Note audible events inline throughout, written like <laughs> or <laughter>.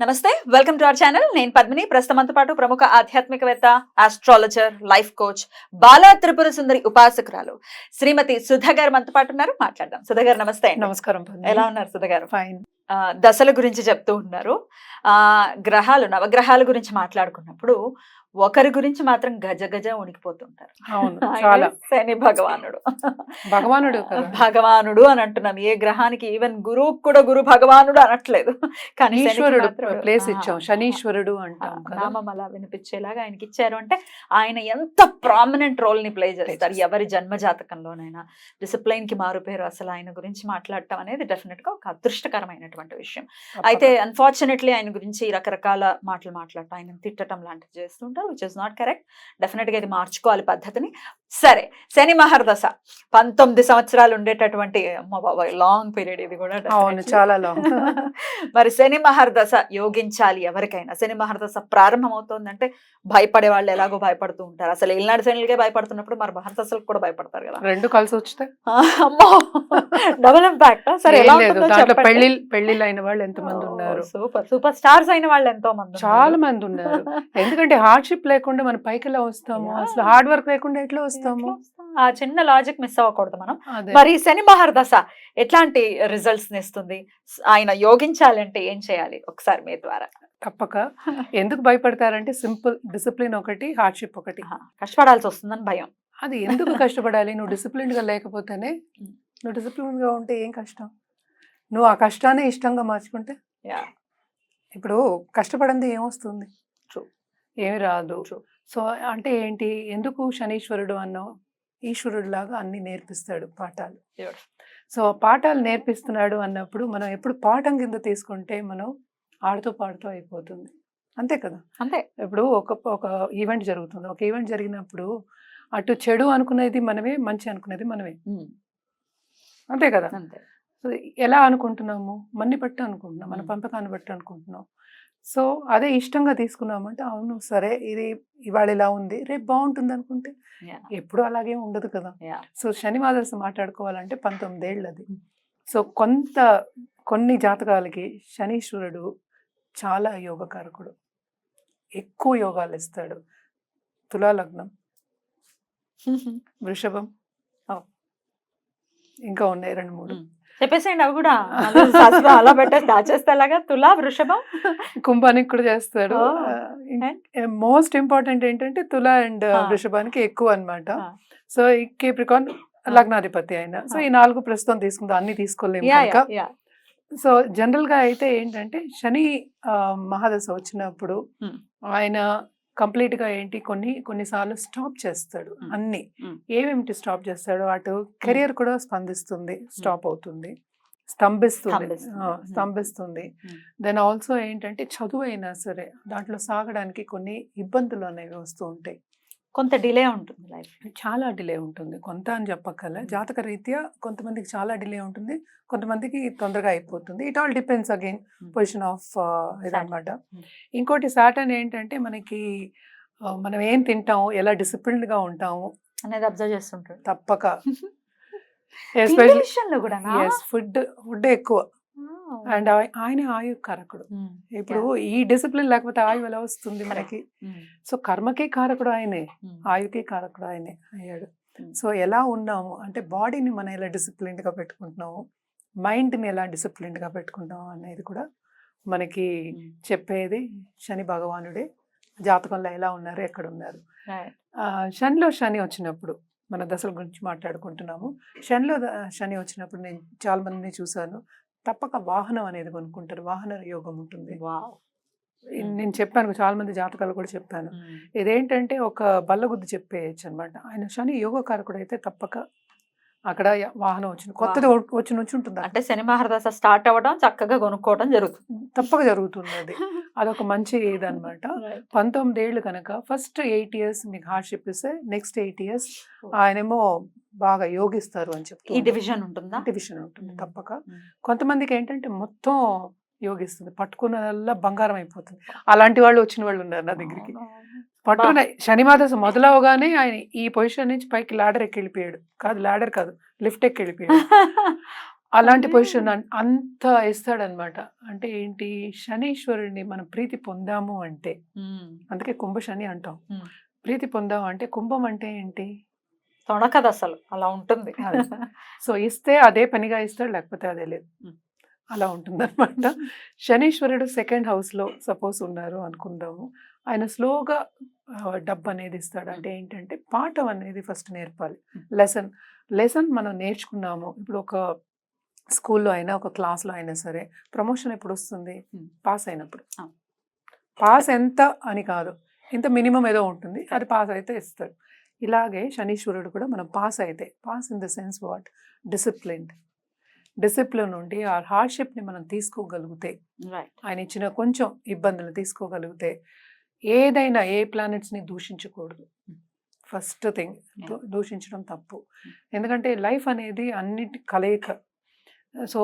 నమస్తే welcome to our channel. నేను పద్మిని. ప్రస్తుతంతో పాటు ప్రముఖ ఆధ్యాత్మికవేత్త astrologer life coach Bala Tripura Sundari ఉపాసకురాలు శ్రీమతి సుధా గారు మనతో పాటు ఉన్నారు. మాట్లాడదాం. సుధా గారు నమస్తే. నమస్కారం ఎలా ఉన్నారు సుధా గారు? ఫైన్ ఆ, దశల గురించి చెప్తూ ఉన్నారు. ఆ గ్రహాలు నవగ్రహాల గురించి మాట్లాడుకున్నప్పుడు ఒకరి గురించి మాత్రం గజ గజ ఉనికిపోతుంటారు. అవును <laughs> చాలా. శని భగవానుడు. భగవానుడు <laughs> భగవానుడు అని అంటున్నాం ఏ గ్రహానికి ఈవెన్ గురువు కూడా గురు భగవానుడు అనట్లేదు. <laughs> కానీ ప్లేస్ ఇచ్చాం. శనీశ్వరుడు అంటాం నామం అలా వినిపించేలాగా ఆయనకి ఇచ్చారు. అంటే ఆయన ఎంత ప్రామినెంట్ రోల్ని ప్లే చేస్తారు. ఎవరి జన్మ జాతకంలోనైనా. డిసిప్లైన్కి మారు పేరు అసలు ఆయన గురించి మాట్లాడటం అనేది డెఫినెట్గా ఒక అదృష్టకరమైనటువంటి విషయం. అయితే అన్ఫార్చునేట్లీ ఆయన గురించి రకరకాల మాటలు మాట్లాడటం ఆయన తిట్టడం లాంటివి చేస్తుంటారు. విచ్ ఇస్ నాట్ కరెక్ట్ డెఫినెట్గా ఇది మార్చుకోవాలి పద్ధతిని. సరే శని మహర్దశ పంతొమ్మిది సంవత్సరాలు ఉండేటటువంటి అమ్మ బాబాయ్ లాంగ్ పీరియడ్ ఇది కూడా అవును. చాలా లాంగ్ <laughs> మరి శని మహర్దశ యోగించాలి ఎవరికైనా. శని మహర్దశ ప్రారంభం అవుతోందంటే భయపడే వాళ్ళు ఎలాగో భయపడుతూ ఉంటారు. అసలు ఇల్నాడు శనులకే భయపడుతున్నప్పుడు మరి మహర్దశలకు కూడా భయపడతారు కదా. రెండు కలిసి వచ్చితే? <laughs> అమ్మో! డబుల్ ఇంపాక్ట్ సరే. పెళ్ళి పెళ్ళిళ్ళు అయిన వాళ్ళు ఎంత మంది ఉన్నారు? Super super. స్టార్స్ అయిన వాళ్ళు ఎంతో మంది చాలా మంది ఉన్నారు. ఎందుకంటే హార్డ్షిప్ లేకుండా మనం పైకి ఎలా వస్తాము. అసలు హార్డ్ వర్క్ లేకుండా ఎట్లా వస్తాము ఆ చిన్న లాజిక్ మిస్ అవ్వకూడదు మనం. మరి శని మహర్దశ ఎట్లాంటి రిజల్ట్స్ ఇస్తుంది ఆయన యోగించాలంటే ఏం చేయాలి? ఒకసారి మీ ద్వారా. తప్పక. ఎందుకు భయపడతారంటే సింపుల్ డిసిప్లిన్ ఒకటి హార్డ్షిప్ ఒకటి. కష్టపడాల్సి వస్తుందని భయం. అది ఎందుకు కష్టపడాలి? నువ్వు డిసిప్లిన్గా లేకపోతేనే. నువ్వు డిసిప్లిన్గా ఉంటే ఏం కష్టం? నువ్వు ఆ కష్టాన్ని ఇష్టంగా మార్చుకుంటే. ఇప్పుడు కష్టపడింది ఏమొస్తుంది. ఏమి రాదు. సో అంటే ఏంటి? ఎందుకు శనీశ్వరుడు అన్నావు ఈశ్వరుడు లాగా అన్ని నేర్పిస్తాడు పాఠాలు. సో పాఠాలు నేర్పిస్తున్నాడు అన్నప్పుడు మనం ఎప్పుడు పాఠం కింద తీసుకుంటే మనం ఆడుతూ పాడుతూ అయిపోతుంది. అంతే కదా? అంతే. ఇప్పుడు ఒక ఒక ఈవెంట్ జరుగుతుంది. ఒక ఈవెంట్ జరిగినప్పుడు అటు చెడు అనుకునేది మనమే మంచి అనుకునేది మనమే. అంతే కదా? అంతే. సో ఎలా అనుకుంటున్నాము మన్ని బట్టి అనుకుంటున్నాం మన. పంపకాన్ని బట్టి అనుకుంటున్నాం సో అదే ఇష్టంగా తీసుకున్నామంటే అవును సరే ఇది ఇవాళ ఇలా ఉంది రేపు బాగుంటుంది అనుకుంటే. ఎప్పుడు అలాగే ఉండదు కదా. సో శనివాదశ మాట్లాడుకోవాలంటే పంతొమ్మిదేళ్ళు అది. సో కొంత కొన్ని జాతకాలకి శనీశ్వరుడు చాలా యోగకారకుడు ఎక్కువ యోగాలు ఇస్తాడు తులా లగ్నం <laughs> వృషభం. ఇంకా ఉన్నాయి రెండు మూడు. చెప్పేసేయండి అవి కూడా. అలా పెట్టేసి దాచేస్తే అలాగా తులా వృషభం? కుంభానికి కూడా చేస్తాడు. మోస్ట్ ఇంపార్టెంట్ ఏంటంటే తుల అండ్. వృషభానికి ఎక్కువ అన్నమాట. Ah. సో ఈ కేప్రికాన్ లగ్నాధిపతి అయిన. సో ఈ నాలుగు ప్రస్తుతం తీసుకుందాం. అన్ని తీసుకోలేము సో జనరల్గా అయితే ఏంటంటే శని మహాదశ వచ్చినప్పుడు. ఆయన కంప్లీట్గా ఏంటి కొన్ని కొన్నిసార్లు స్టాప్ చేస్తాడు. అన్ని. ఏమేమిటి స్టాప్ చేస్తాడు అటు కెరియర్ కూడా స్పందిస్తుంది స్టాప్ అవుతుంది స్తంభిస్తుంది స్తంభిస్తుంది. దెన్ ఆల్సో ఏంటంటే చదువు అయినా సరే దాంట్లో సాగడానికి కొన్ని ఇబ్బందులు అనేవి వస్తూ ఉంటాయి. కొంత డిలే ఉంటుంది లైఫ్. చాలా డిలే ఉంటుంది. కొంత అని చెప్పక్కల. జాతక రీత్యా కొంతమందికి చాలా డిలే ఉంటుంది. కొంతమందికి తొందరగా అయిపోతుంది. It all depends again. Position of ఇదన్నమాట. Hmm. ఇంకోటి సాటర్న్ ఏంటంటే మనకి మనం ఏం తింటాము ఎలా disciplined గా ఉంటాము అనేది అబ్జర్వ్ చేస్తుంటాడు. తప్పక. ఎస్పెషల్లీ కూడా ఫుడ్ ఫుడ్ ఎక్కువ. అండ్ ఆయన ఆయు కారకుడు. ఇప్పుడు ఈ డిసిప్లిన్ లేకపోతే ఆయు ఎలా వస్తుంది మనకి? సో కర్మకి కారకుడు ఆయనే. ఆయుకి కారకుడు ఆయనే అయ్యాడు. సో ఎలా ఉన్నాము? అంటే బాడీని మనం ఎలా disciplined గా పెట్టుకుంటున్నాము? మైండ్ని ఎలా disciplined గా పెట్టుకుంటాము అనేది కూడా మనకి చెప్పేది శని భగవానుడే. జాతకంలో ఎలా ఉన్నారు? ఎక్కడ ఉన్నారు? శనిలో శని వచ్చినప్పుడు మన దశల గురించి మాట్లాడుకుంటున్నాము. శనిలో శని వచ్చినప్పుడు నేను చాలా మందిని చూశాను. తప్పక వాహనం అనేది కొనుక్కుంటారు. వాహన యోగం ఉంటుంది. నేను చెప్పాను చాలా మంది జాతకాలు కూడా చెప్పాను. ఇదేంటంటే ఒక బల్లగుద్ది చెప్పేయచ్చు అనమాట ఆయన శని యోగకారకుడు అయితే తప్పక అక్కడ వాహనం వచ్చింది కొత్తది వచ్చి నుంచి ఉంటుంది అంటే శని మహర్దశ స్టార్ట్ అవ్వడం చక్కగా కొనుక్కోవడం జరుగుతుంది. తప్పక జరుగుతుంది అది <laughs> అదొక మంచి ఇదనమాట. పంతొమ్మిది ఏళ్ళు కనుక ఫస్ట్ ఎయిట్ ఇయర్స్ మీకు హార్డ్షిప్ ఇస్తే నెక్స్ట్ ఎయిట్ ఇయర్స్ ఆయనేమో బాగా యోగిస్తారు అని ఈ చెప్తూ డివిజన్ ఉంటుందా? డివిజన్ ఉంటుంది. తప్పక. కొంతమందికి ఏంటంటే మొత్తం యోగిస్తుంది. పట్టుకున్నదల్లా బంగారం అయిపోతుంది. అలాంటి వాళ్ళు వచ్చిన వాళ్ళు ఉన్నారు నా దగ్గరికి. పట్టుకున్న శనిమాదశ మొదలవగానే ఆయన ఈ పొజిషన్ నుంచి పైకి లాడర్ ఎక్కి వెళ్ళిపోయాడు కాదు లాడర్ కాదు లిఫ్ట్ ఎక్కి వెళ్ళిపోయాడు <laughs> అలాంటి. పొజిషన్ అంత ఇస్తాడనమాట అంటే ఏంటి? శనీశ్వరుడిని మనం ప్రీతి పొందాము అంటే. అందుకే కుంభ శని అంటాం. ప్రీతి పొందాము అంటే కుంభం అంటే ఏంటి? తొణకదు అసలు అలా ఉంటుంది. సో ఇస్తే అదే పనిగా ఇస్తాడు లేకపోతే అదే లేదు. అలా ఉంటుందన్నమాట. శనీశ్వరుడు సెకండ్ హౌస్లో సపోజ్ ఉన్నారు అనుకుందాము. ఆయన స్లోగా డబ్బు అనేది ఇస్తాడు. అంటే ఏంటంటే పాఠం అనేది ఫస్ట్ నేర్పాలి. లెసన్ లెసన్ మనం నేర్చుకున్నాము. ఇప్పుడు ఒక స్కూల్లో అయినా ఒక క్లాస్లో అయినా సరే ప్రమోషన్ ఎప్పుడు వస్తుంది. పాస్ అయినప్పుడు. పాస్ ఎంత అని కాదు. ఇంత మినిమం ఏదో ఉంటుంది. అది పాస్ అయితే ఇస్తాడు. ఇలాగే శనీశ్వరుడు కూడా మనం పాస్ అయితే pass in the sense what? Discipline discipline ఉండి ఆ హార్డ్షిప్ని మనం తీసుకోగలిగితే ఆయన ఇచ్చిన కొంచెం ఇబ్బందులు తీసుకోగలిగితే ఏదైనా ఏ ప్లానెట్స్ని దూషించకూడదు. ఫస్ట్ థింగ్ దూషించడం తప్పు. ఎందుకంటే లైఫ్ అనేది అన్నిటి కలయిక. సో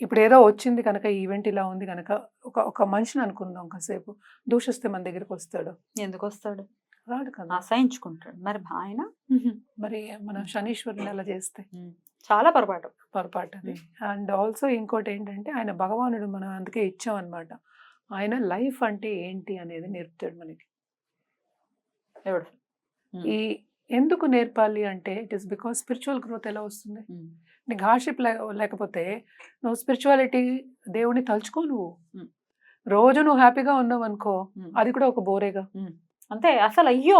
ఇప్పుడు ఏదో వచ్చింది కనుక ఈవెంట్ ఇలా ఉంది కనుక ఒక ఒక మనిషిని అనుకుందాం కాసేపు. దూషిస్తే మన దగ్గరికి వస్తాడు. ఎందుకు వస్తాడు రాడు కదా? అసహించుకుంటాడు మరి ఆయన? మరి మనం శనీశ్వరుని అలా చేస్తే? చాలా పొరపాటు. పొరపాటు అది. అండ్ ఆల్సో ఇంకోటి ఏంటంటే ఆయన భగవానుడు మనం అందుకే ఇచ్చాం అనమాట ఆయన లైఫ్ అంటే ఏంటి అనేది నేర్పుతాడు మనకి. ఎవడు? ఈ ఎందుకు నేర్పాలి అంటే it is because spiritual growth ఎలా వస్తుంది? నీకు హార్షిప్ లేకపోతే నువ్వు స్పిరిచువాలిటీ దేవుడిని తలుచుకో నువ్వు. రోజు నువ్వు హ్యాపీగా ఉన్నావు అనుకో అది కూడా ఒక బోరేగా. అంతే. అసలు అయ్యో!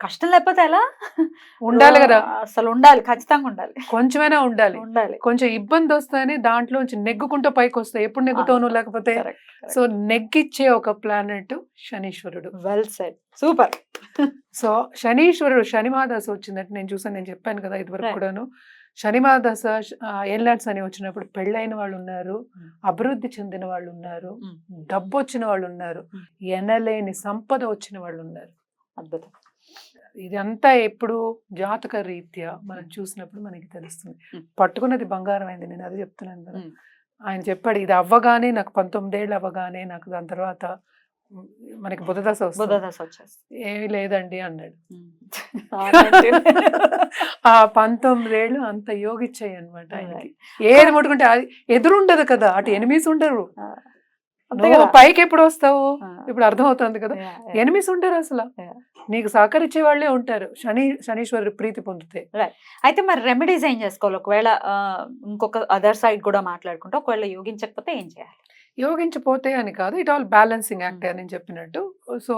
కష్టం లేకపోతే ఎలా? ఉండాలి కదా. అసలు ఉండాలి. ఖచ్చితంగా ఉండాలి. కొంచెమైనా ఉండాలి. ఉండాలి. కొంచెం ఇబ్బంది వస్తేనే దాంట్లోంచి నెగ్గుకుంటూ పైకి వస్తాయి ఎప్పుడు నెగ్గుతావు నువ్వు లేకపోతే సో నెగ్గిచ్చే ఒక ప్లానెట్ శనీశ్వరుడు. వెల్ సెట్ సూపర్ సో శనీశ్వరుడు శనిమాదశ వచ్చిందంటే నేను చూసాను నేను చెప్పాను కదా ఇదివరకు. కూడాను. శనిమాదశ ఎల్లాడ్స్ అని వచ్చినప్పుడు పెళ్ళైన వాళ్ళు ఉన్నారు. అభివృద్ధి చెందిన వాళ్ళు ఉన్నారు. డబ్బు వచ్చిన వాళ్ళు ఉన్నారు. ఎనలేని సంపద వచ్చిన వాళ్ళు ఉన్నారు అద్భుతం ఇదంతా ఎప్పుడు జాతక రీత్యా మనం చూసినప్పుడు మనకి తెలుస్తుంది. పట్టుకున్నది బంగారం అయింది నేను అది చెప్తున్నాను కదా. ఆయన చెప్పాడు ఇది అవ్వగానే నాకు పంతొమ్మిదేళ్ళు అవ్వగానే నాకు దాని తర్వాత మనకి బుధదశ బుధదశ వచ్చేస్తుంది. ఏమీ లేదండి అన్నాడు. <laughs> <laughs> ఆ పంతొమ్మిదేళ్ళు అంత యోగిచ్చాయి అనమాట. ఆయనకి. ఏది ముట్టుకుంటే అది ఎదురుండదు కదా అటు ఎనిమిస్ ఉండరు. నువ్వు కదా? పైకి ఎప్పుడు వస్తావు ఇప్పుడు అర్థమవుతుంది కదా. yeah, yeah. ఎనిమిస్ ఉంటారు అసలు. నీకు సహకరించే వాళ్ళే ఉంటారు. శని శనీశ్వరుడు ప్రీతి పొందితే. అయితే మరి రెమెడీస్ ఏం చేసుకోవాలి? ఒకవేళ ఇంకొక అదర్ సైడ్ కూడా మాట్లాడుకుంటే ఒకవేళ యోగించకపోతే ఏం చేయాలి? యోగించిపోతే అని కాదు ఇట్ ఆల్ బ్యాలెన్సింగ్ యాక్ట్ అని చెప్పినట్టు. సో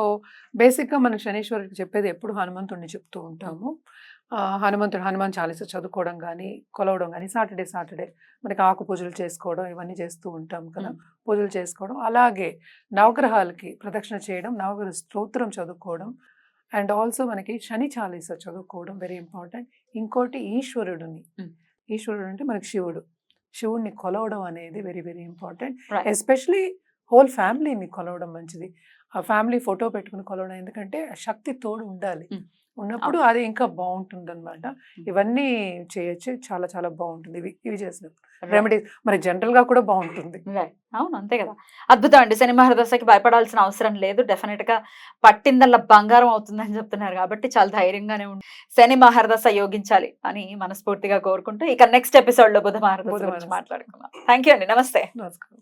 బేసిక్గా మనం శనీశ్వరుడికి చెప్పేది ఎప్పుడు హనుమంతుడిని చెప్తూ ఉంటాము. హనుమంతుడు హనుమాన్ చాలీస చదువుకోవడం కానీ కొలవడం కానీ సాటర్డే సాటర్డే మనకి ఆకు పూజలు చేసుకోవడం ఇవన్నీ చేస్తూ ఉంటాం కదా. పూజలు చేసుకోవడం. అలాగే నవగ్రహాలకి ప్రదక్షిణ చేయడం నవగ్రహ స్తోత్రం చదువుకోవడం అండ్ ఆల్సో మనకి శని చాలీస చదువుకోవడం వెరీ ఇంపార్టెంట్. ఇంకోటి ఈశ్వరుడిని. ఈశ్వరుడు అంటే మనకి శివుడు. శివుడిని కొలవడం అనేది very very important. Especially whole ఫ్యామిలీని కొలవడం మంచిది ఆ ఫ్యామిలీ ఫోటో పెట్టుకుని కొలవడం. ఎందుకంటే శక్తి తోడు ఉండాలి. ఉన్నప్పుడు అది ఇంకా బాగుంటుంది అనమాట ఇవన్నీ చేయొచ్చు చాలా చాలా బాగుంటుంది. ఇవి ఇవి చేసినప్పుడు రెమెడీస్ మరి జనరల్గా కూడా బాగుంటుంది. అవును. అంతే కదా. అద్భుతం అండి. శని మహర్దశకి భయపడాల్సిన అవసరం లేదు. డెఫినెట్గా పట్టిందల్లా బంగారం అవుతుందని చెప్తున్నారు కాబట్టి చాలా ధైర్యంగానే ఉంది శని మహర్దశ యోగించాలి అని మనస్ఫూర్తిగా కోరుకుంటూ ఇక నెక్స్ట్ ఎపిసోడ్లో బుధ మహర్దశ బుధ గురించి మహర్దశ. మాట్లాడుకుందాం. థ్యాంక్ యూ అండి. నమస్తే. నమస్కారం.